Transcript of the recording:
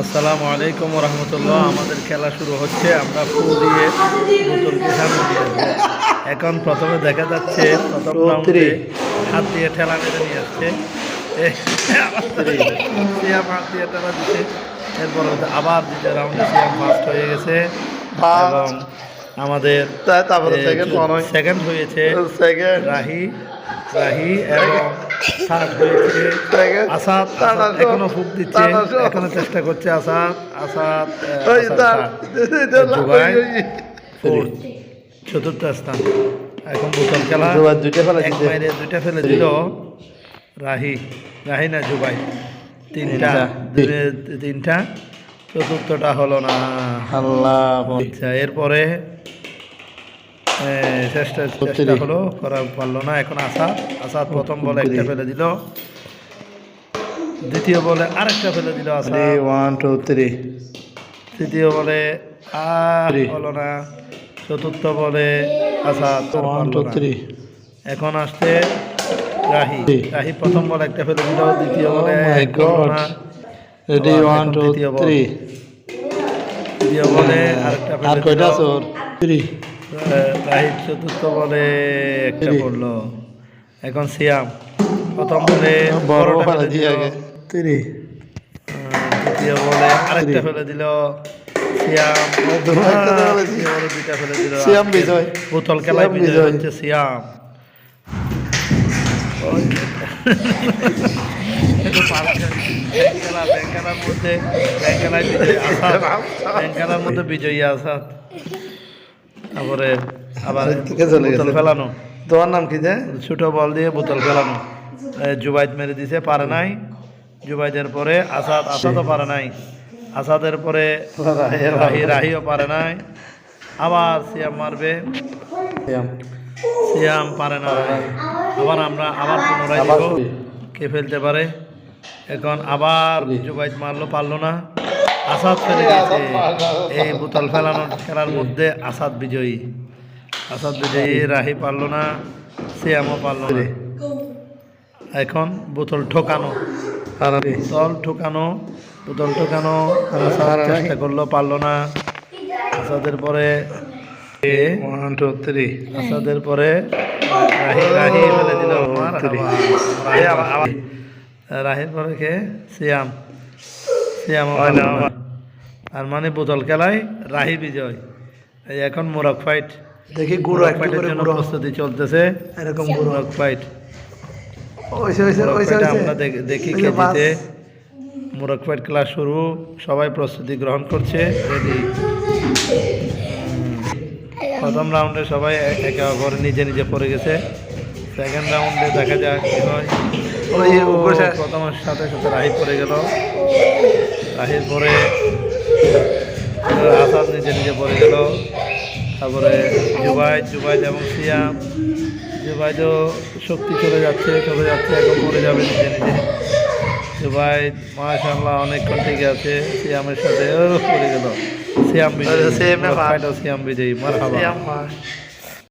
আসসালামু আলাইকুম রহমতুল্লাহ। আমাদের খেলা শুরু হচ্ছে। আমরা ফুল দিয়ে বোতলকে সামনে দিয়ে। এখন প্রথমে দেখা যাচ্ছে প্রথম রাউন্ডে হাত দিয়ে ঠেলা মেরে নিয়ে আসছে। এ, সিয়াম হাত দিয়ে ঠেলা দিচ্ছে এরপর আবার দ্বিতীয় রাউন্ডে সিয়াম ফার্স্ট হয়ে গেছে। এবং আমাদের তারপরে। সেকেন্ড হয়েছে সেকেন্ড রাহি। রাহি এবং হয়েছে। আসাদ। এখনও ফুক দিচ্ছে এখনও চেষ্টা করছে আসাদ আসাদ চতুর্থ স্থান। এখন বোতল খেলা। দুইটা ফেলা। দুইটা ফেলে দিল রাহি রাহি না জুবাই। তিনটা তিনটা। দুই- তিনটা। চতুর্থটা হলো না। আল্লাহ আচ্ছা এরপরে চেষ্টা চেষ্টা হলো করা পারল না এখন আসাদ আসাদ প্রথম বলে একটা ফেলে দিল। দ্বিতীয় বলে আরেকটা ফেলে দিল আসাদ ওয়ান টু থ্রি তৃতীয় বলে আর. হলো না। চতুর্থ বলে আসাদ ওয়ান টু। থ্রি এখন আসছে রাহি. রাহি প্রথম বলে একটা ফেলে দিল দ্বিতীয় Oh বলে রেডি ওয়ান টু তৃতীয় বল। থ্রি তৃতীয় বলে আরেকটা আর ফেলে কয়টা থ্রি রাহিদ চতুর্থ বলে একটা পড়ল। এখন সিয়াম প্রথম বলে বড়টা ফেলে দিল। দ্বিতীয় বলে আরেকটা ফেলে দিল। সিয়াম দুইটা ফেলে দিল। সিয়াম বিজয়। বোতল খেলায় বিজয়। হচ্ছে সিয়াম। বিজয়ী আসাদ। মধ্যে বিজয়ী আসাদ। তারপরে আবার বোতল ফেলানো। তোমার নাম কি যে? ছোট বল দিয়ে বোতল ফেলানো। জুবাইদ মেরে দিছে পারে নাই। জুবাইদের পরে আসাদ আসাদও পারে নাই। আসাদের পরে রাহি রাহিও পারে নাই। আবার সিয়াম মারবে। সিয়াম। পারে না আবার আমরা আবার পুনরায় কে ফেলতে পারে? এখন আবার জুবাইদ মারলো পারল না। আসাদ ফেলে গেছে এই বোতল ফেলানোর খেলার মধ্যে আসাদ বিজয়ী। আসাদ বিজয়ী রাহি পারল না সিয়ামও পারল না। এখন বোতল ঠোকানো। বোতল ঠোকানো বোতল ঠোকানো। চেষ্টা করল পারল না। আসাদের পরে ওয়ান টু থ্রি আসাদের পরে রাহি রাহি বলে দিল। রাহির পরে কে? সিয়াম। আমার। আর মানে বোতল খেলায় রাহি বিজয়। এই এখন মোরক ফাইট দেখি একটু ফাইটের জন্য প্রস্তুতি চলতেছে। এরকম গুঁড়ো। মোরক ফাইট মোরগ আমরা দেখ- দেখি ওই যে মোরগ ফাইট ক্লাস শুরু। সবাই প্রস্তুতি গ্রহণ করছে। রেডি প্রথম রাউন্ডে সবাই একে অপরে নিজে নিজে পড়ে গেছে। সেকেন্ড রাউন্ডে দেখা যাক কি হয়। প্রথমের সাথে সাথে রাহি পড়ে গেল। রাহির পরে আসাদ নিজে নিজে পড়ে গেল। তারপরে জুবাইদ জুবাইদ এবং সিয়াম। জুবাইদও শক্তি চলে যাচ্ছে চলে যাচ্ছে এখন পড়ে যাবে নিজে নিজে। জুবাইদ মাশাল্লাহ অনেকক্ষণ টিকে আছে। সিয়ামের সাথে পড়ে গেল। সিয়াম বিজয়ী। সিয়াম। বিজয়ী। ফার্স্ট